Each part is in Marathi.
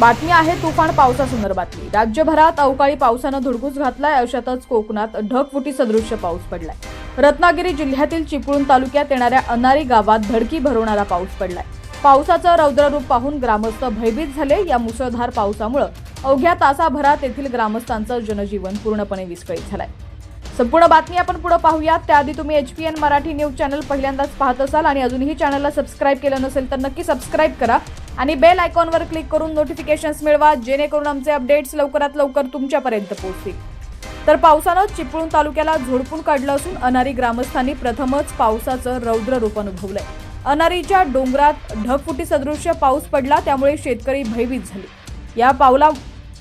बातमी आहे तुफान पावसासंदर्भातली. राज्यभरात अवकाळी पावसानं धुडगूस घातलाय अशातच कोकणात ढगफुटी सदृश्य पाऊस पडलाय. रत्नागिरी जिल्ह्यातील चिपळूण तालुक्यात येणाऱ्या अनारी गावात धडकी भरवणारा पाऊस पडलाय. पावसाचं रौद्ररूप पाहून ग्रामस्थ भयभीत झाले. या मुसळधार पावसामुळे अवघ्या तासाभरात येथील ग्रामस्थांचं जनजीवन पूर्णपणे विस्कळीत झालंय. संपूर्ण बातमी आपण पुढे पाहूयात. त्याआधी तुम्ही H P N Marathi news channel पहिल्यांदाच पाहत असाल आणि अजूनही चॅनलला सबस्क्राईब केलं नसेल तर नक्की सबस्क्राईब करा. आणि बेल आयकॉनवर क्लिक करून नोटिफिकेशन्स मिळवा जेणेकरून आमचे अपडेट्स लवकरात लवकर तुमच्यापर्यंत पोहोचतील. तर पावसानं चिपळूण तालुक्याला झोडपून काढलं असून अनारी ग्रामस्थांनी प्रथमच पावसाचं रौद्र रूप अनुभवलंय अनारीच्या डोंगरात ढगफुटी सदृश्य पाऊस पडला त्यामुळे शेतकरी भयभीत झाले. या पावला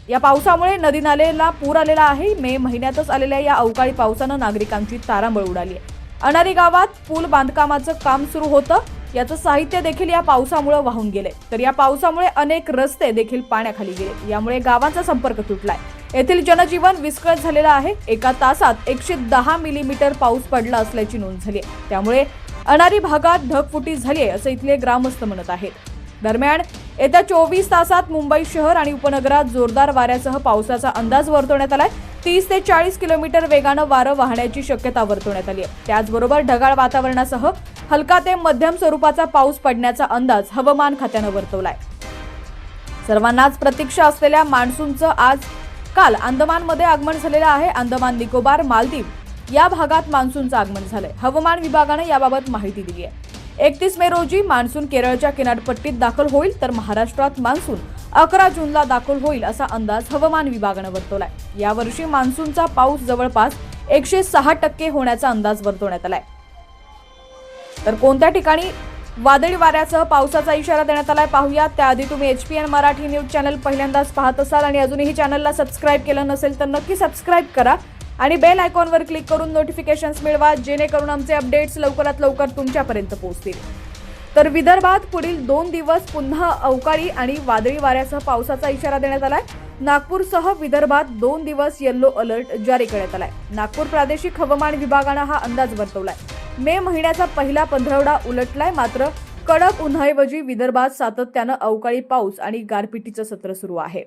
या पावसामुळे नदी नालेला पूर आलेला आहे. मे महिन्यातच आलेल्या या अवकाळी पावसानं नागरिकांची तारांबळ उडाली आहे. अनारी गावात पूल बांधकामाचं काम सुरू होतं. याचं साहित्य देखील या पावसामुळे वाहून गेले तर या पावसामुळे अनेक रस्ते देखील पाण्याखाली गेले. यामुळे गावांचा संपर्क तुटलाय. येथील जनजीवन विस्कळीत झालेलं आहे. एका तासात एकशे दहा मिलीमीटर पाऊस पडला असल्याची नोंद झाली आहे. त्यामुळे अनारी भागात ढगफुटी झाली आहे असं इथले ग्रामस्थ म्हणत आहेत. दरम्यान येत्या चोवीस तासात मुंबई शहर आणि उपनगरात जोरदार वाऱ्यासह पावसाचा अंदाज वर्तवण्यात आलाय. तीस ते चाळीस किलोमीटर वेगानं वारं वाहण्याची शक्यता वर्तवण्यात आली आहे. त्याचबरोबर ढगाळ वातावरणासह हलका ते मध्यम स्वरूपाचा पाऊस पडण्याचा अंदाज हवामान खात्यानं वर्तवलाय. सर्वांनाच प्रतीक्षा असलेल्या मान्सूनचं आज काल अंदमानमध्ये आगमन झालेलं आहे. अंदमान निकोबार मालदीव या भागात मान्सूनचं आगमन झालंय. हवामान विभागानं याबाबत माहिती दिली आहे. एकतीस मे रोजी मान्सून केरळच्या किनारपट्टीत दाखल होईल तर महाराष्ट्रात मान्सून अकरा जूनला दाखल होईल असा अंदाज हवामान विभागानं वर्तवलाय. यावर्षी मान्सूनचा पाऊस जवळपास एकशे सहा टक्के होण्याचा अंदाज वर्तवण्यात आलाय. तर कोणत्या ठिकाणी वादळी वाऱ्यासह पावसाचा इशारा देण्यात आलाय पाहूया. त्याआधी तुम्ही H P N Marathi news channel पहिल्यांदाच पाहत असाल आणि अजूनही चॅनलला सबस्क्राईब केलं नसेल तर नक्की सबस्क्राईब करा. आणि बेल आयकॉनवर क्लिक करून नोटिफिकेशन्स मिळवा जेणेकरून आमचे अपडेट्स लवकरात लवकर तुमच्यापर्यंत पोहोचतील. तर विदर्भात पुढील दोन दिवस पुन्हा अवकाळी आणि वादळी वाऱ्यासह पावसाचा इशारा देण्यात आलाय. नागपूरसह विदर्भात दोन दिवस येल्लो अलर्ट जारी करण्यात आलाय. नागपूर प्रादेशिक हवामान विभागानं हा अंदाज वर्तवलाय. मे महिन्याचा पहिला पंधरवडा उलटलाय मात्र कडक उन्हाऐवजी विदर्भात सातत्यानं अवकाळी पाऊस आणि गारपिटीचं सत्र सुरू आहे.